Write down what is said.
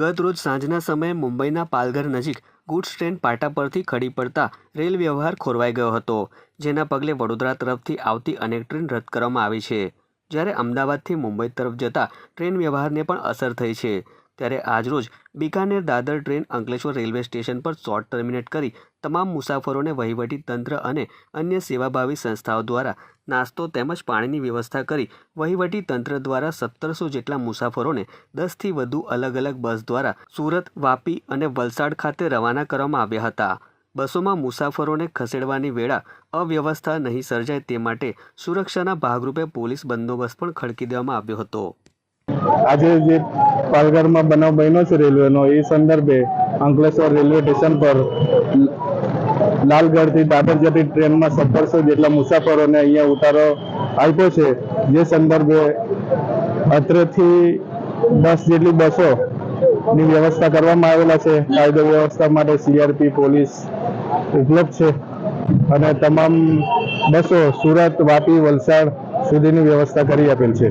ગત રોજ સાંજના સમયે મુંબઈના પાલઘર નજીક ગુડ્સ ટ્રેન પાટા પરથી ખડી પડતા રેલ વ્યવહાર ખોરવાઈ ગયો હતો, જેના પગલે વડોદરા તરફથી આવતી અનેક ટ્રેન રદ કરવામાં આવી છે. જ્યારે અમદાવાદથી મુંબઈ તરફ જતા ટ્રેન વ્યવહારને પણ અસર થઈ છે. ત્યારે આજરોજ Bikaner Dadar train Ankleshwar railway station પર શોર્ટ ટર્મિનેટ કરી તમામ મુસાફરોને વહીવટી તંત્ર અને અન્ય સેવાભાવી સંસ્થાઓ દ્વારા નાસ્તો તેમજ પાણીની વ્યવસ્થા કરી વહીવટી તંત્ર દ્વારા સત્તરસો જેટલા મુસાફરોને દસથી વધુ અલગ અલગ બસ દ્વારા સુરત, વાપી અને વલસાડ ખાતે રવાના કરવામાં આવ્યા હતા. બસોમાં મુસાફરોને ખસેડવાની વેળા અવ્યવસ્થા નહીં સર્જાય તે માટે સુરક્ષાના ભાગરૂપે પોલીસ બંદોબસ્ત પણ ખડકી દેવામાં આવ્યો હતો. આજે જે પાલઘરમાં બનાવ બન્યો છે રેલવેનો, એ સંદર્ભે અંકલેશ્વર રેલવે સ્ટેશન પર લાલગઢથી દાદર જતી ટ્રેનમાં સત્તરસો જેટલા મુસાફરોને અહીંયા ઉતારો આપ્યો છે, જે સંદર્ભે અત્રેથી દસ જેટલી બસો ની વ્યવસ્થા કરવામાં આવેલા છે. કાયદો વ્યવસ્થા માટે સીઆરપી, પોલીસ ઉપલબ્ધ છે અને તમામ બસો સુરત, વાપી, વલસાડ સુધીની વ્યવસ્થા કરી આપેલ છે.